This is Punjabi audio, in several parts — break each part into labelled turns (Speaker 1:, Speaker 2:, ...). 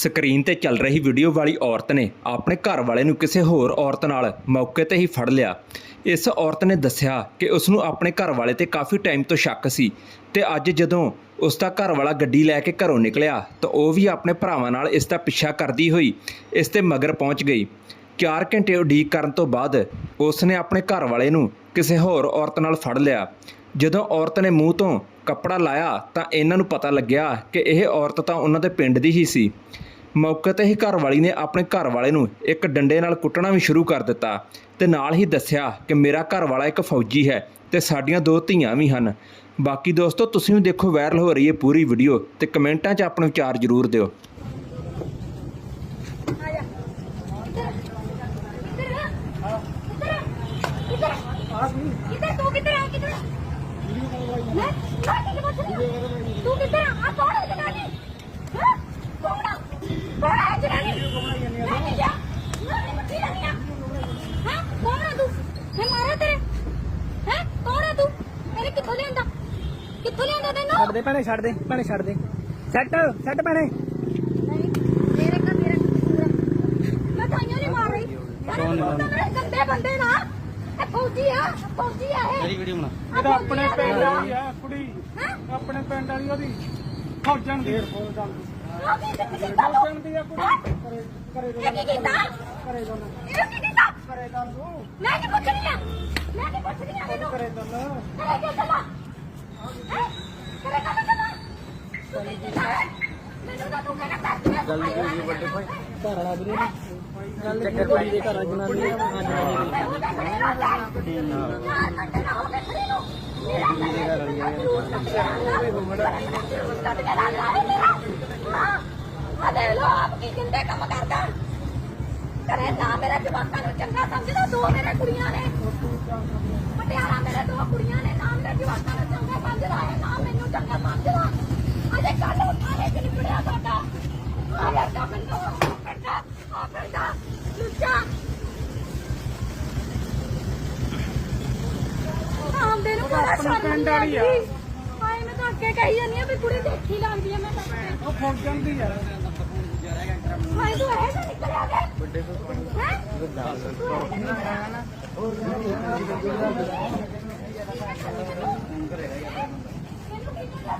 Speaker 1: ਸਕਰੀਨ ਤੇ ਚੱਲ ਰਹੀ ਵੀਡੀਓ ਵਾਲੀ ਔਰਤ ਨੇ ਆਪਣੇ ਘਰ ਵਾਲੇ ਨੂੰ ਕਿਸੇ ਹੋਰ ਔਰਤ ਨਾਲ ਮੌਕੇ ਤੇ ਹੀ ਫੜ ਲਿਆ। ਇਸ ਔਰਤ ਨੇ ਦੱਸਿਆ ਕਿ ਉਸ ਨੂੰ ਆਪਣੇ ਘਰ ਵਾਲੇ ਤੇ ਕਾਫੀ ਟਾਈਮ ਤੋਂ ਸ਼ੱਕ ਸੀ ਤੇ ਅੱਜ ਜਦੋਂ ਉਸ ਦਾ ਘਰ ਵਾਲਾ ਗੱਡੀ ਲੈ ਕੇ ਘਰੋਂ ਨਿਕਲਿਆ ਤਾਂ ਉਹ ਵੀ ਆਪਣੇ ਭਰਾਵਾਂ ਨਾਲ ਇਸ ਦਾ ਪਿੱਛਾ ਕਰਦੀ ਹੋਈ ਇਸ ਤੇ ਮਗਰ ਪਹੁੰਚ ਗਈ। 4 ਘੰਟੇ ਉਡੀਕ ਕਰਨ ਤੋਂ ਬਾਅਦ ਉਸ ਨੇ ਆਪਣੇ ਘਰ ਵਾਲੇ ਨੂੰ ਕਿਸੇ ਹੋਰ ਔਰਤ ਨਾਲ ਫੜ ਲਿਆ। ਜਦੋਂ ਔਰਤ ਨੇ ਮੂੰਹ ਤੋਂ ਕੱਪੜਾ ਲਾਇਆ ਤਾਂ ਇਹਨਾਂ ਨੂੰ ਪਤਾ ਲੱਗਿਆ ਕਿ ਇਹ ਔਰਤ ਤਾਂ ਉਹਨਾਂ ਦੇ ਪਿੰਡ ਦੀ ਹੀ ਸੀ। ਮੌਕੇ ਤੇ ਹੀ ਘਰ ਵਾਲੀ ਨੇ ਆਪਣੇ ਘਰ ਵਾਲੇ ਨੂੰ ਇੱਕ ਡੰਡੇ ਨਾਲ ਕੁੱਟਣਾ ਵੀ ਸ਼ੁਰੂ ਕਰ ਦਿੱਤਾ ਤੇ ਨਾਲ ਹੀ ਦੱਸਿਆ ਕਿ ਮੇਰਾ ਘਰ ਵਾਲਾ ਇੱਕ ਫੌਜੀ ਹੈ ਤੇ ਸਾਡੀਆਂ ਦੋ ਧੀਆਂ ਵੀ ਹਨ। ਬਾਕੀ ਦੋਸਤੋ, ਤੁਸੀਂ ਵੀ ਦੇਖੋ ਵਾਇਰਲ ਹੋ ਰਹੀ ਹੈ ਪੂਰੀ ਵੀਡੀਓ ਤੇ ਕਮੈਂਟਾਂ 'ਚ ਆਪਣੇ ਵਿਚਾਰ ਜ਼ਰੂਰ ਦਿਓ।
Speaker 2: ਆਜਾ ਤੂੰ ਕਿੱਧਰ ਆ ਕਿੱਧਰ ਲੈ ਲੈ ਕਿੱਧਰ ਤੂੰ ਕਿੱਧਰ ਆ ਕੌਣ ਹੈ ਜਨਾਨੀ ਹਾਂ ਕੌਣ ਆ ਕੌਣ ਹੈ ਜਨਾਨੀ ਲੈ ਕੇ ਜਾ ਲੈ ਮੱਠੀ ਲੱਗੀ ਆ ਹਾਂ ਕੌਣ ਆ ਤੂੰ ਮੈਂ ਮਾਰਿਆ ਤੇਰੇ ਹੈ ਕੌਣ ਆ ਤੂੰ ਮੇਰੇ ਕਿੱਥੋਂ ਲਿਆਂਦਾ ਕਿੱਥੋਂ ਲਿਆਂਦਾ ਤੈਨੂੰ?
Speaker 3: ਛੱਡ ਦੇ ਭੈਣੇ ਛੱਡ ਦੇ ਭੈਣੇ ਛੱਡ ਦੇ। ਛੱਡ ਛੱਡ ਭੈਣੇ।
Speaker 2: ਨਹੀਂ ਮੇਰੇ ਕਾ ਮੇਰਾ ਕਸੂਰ ਹੈ। ਮੈਂ ਤਾਈਆਂ ਨਹੀਂ ਮਾਰ ਰਹੀ। ਤਾਂ ਮੇਰੇ ਗੰਦੇ ਬੰਦੇ ਨਾ। ਇਹ ਫੌਜੀ ਆ ਫੌਜੀ ਆ ਇਹ।
Speaker 3: ਵੀਡੀਓ ਬਣਾ।
Speaker 2: ਇਹ ਤਾਂ ਆਪਣੇ ਪਿੰਡ
Speaker 3: ਵਾਲੀ ਆ ਕੁੜੀ।
Speaker 2: ਹੈ?
Speaker 3: ਆਪਣੇ ਪਿੰਡ ਵਾਲੀ ਉਹਦੀ। ਫੌਜਣ ਦੀ।
Speaker 2: ਫੌਜਣ ਦੀ
Speaker 3: ਦੀ ਆ ਕੁੜੀ। ਕਰੇ
Speaker 2: ਇਹ ਕੀ ਕੀਤਾ?
Speaker 3: ਕਰੇ ਦੋਨ
Speaker 2: ਇਹ ਕੀ ਕੀਤਾ?
Speaker 3: ਕਰੇ
Speaker 2: ਮੈਂ ਨਹੀਂ ਪੁੱਛਣੀ ਆ? ਮੈਂ ਆ ਮੈਨੂੰ
Speaker 3: ਕਰੇ ਦੋਨ
Speaker 2: ਕਰੇ ਕਰੇ ਕੀ ਕੀਤਾ ਗੱਲ ਕੀ ਵੱਡੇ ਭਾਈ।
Speaker 3: ਘਰ ਵਾਲਾ ਵੀਰੇ। ਗੱਲ ਚੱਕਰ ਕੁੜੀ ਦੇ ਘਰ ਆ ਜਨਾਨੀ। ਆ ਜਨਾਨੀ
Speaker 2: ਕਰੇ ਨਾ ਮੇਰੇ ਜਵਾਕਾਂ ਨੂੰ ਚੰਗਾ ਸਮਝਦਾ ਦੋ ਮੇਰੇ ਕੁੜੀਆਂ ਨੇ। ਪਟਿਆਲਾ ਮੇਰੇ ਦੋ ਕੁੜੀਆਂ ਨੇ ਨਾ ਮੇਰੇ ਜਵਾਕਾਂ ਨੂੰ ਚੰਗਾ ਸਮਝਦਾ ਹੈ ਨਾ ਮੈਨੂੰ ਚੰਗਾ ਸਮਝਦਾ ਅਜੇ ਕੱਲ ਉਠਾਣੇ ਚ ਨਿਕੜਿਆ ਸਾਡਾ ਆ ਲੜਕਾ ਮੈਨੂੰ ਕੱਟਾ ਆ ਫਿਰਦਾ ਲੁੱਚਾ ਆਮਦੇ ਨੂੰ ਬੜਾ
Speaker 3: ਆਪਣੀ ਪਿੰਡ ਵਾਲੀ ਆ।
Speaker 2: ਹਾਏ ਮੈਂ ਤਾਂ ਅੱਗੇ ਕਹੀ ਜਾਂਦੀ ਆ ਵੀ ਕੁੜੀ ਦੇਖੀ ਲੱਗਦੀ ਆ ਮੈਂ ਤਾਂ
Speaker 3: ਉਹ ਫੌਜਣ ਦੀ ਯਾਰ
Speaker 2: ਹਾਏ ਤੂੰ ਇਹ ਤਾਂ ਨਿਕਲਿਆ ਗਿਆ ਵੱਡੇ ਤੋਂ ਹੈ ਮੈਂ ਤੈਨੂੰ ਕਿਹਾ ਨਾ ਮੈਂ ਫੜ ਤੂੰ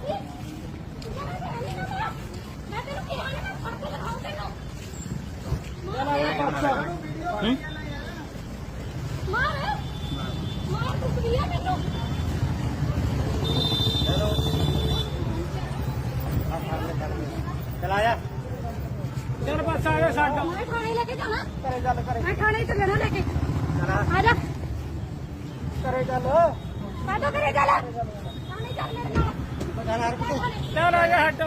Speaker 2: ਮੈਨੂੰ
Speaker 3: ਚਲਾਇਆ। ਚੱਲ ਬਸ ਆ ਜਾ ਛੱਡ।
Speaker 2: ਮੈਂ ਥਾਣੇ ਲੈ ਕੇ ਜਾਣਾ।
Speaker 3: ਕਰੇ। ਗੱਲ ਕਰੇ
Speaker 2: ਮੈਂ ਥਾਣੇ ਚ ਲੈਣਾ ਲੈ ਕੇ ਆ ਜਾ
Speaker 3: ਕਰੇ ਗੱਲ
Speaker 2: ਕਾਹਤੋਂ ਕਰੇ ਚੱਲ। ਥਾਣੇ ਚੱਲ ਮੇਰੇ ਨਾਲ।
Speaker 3: ਹਟ।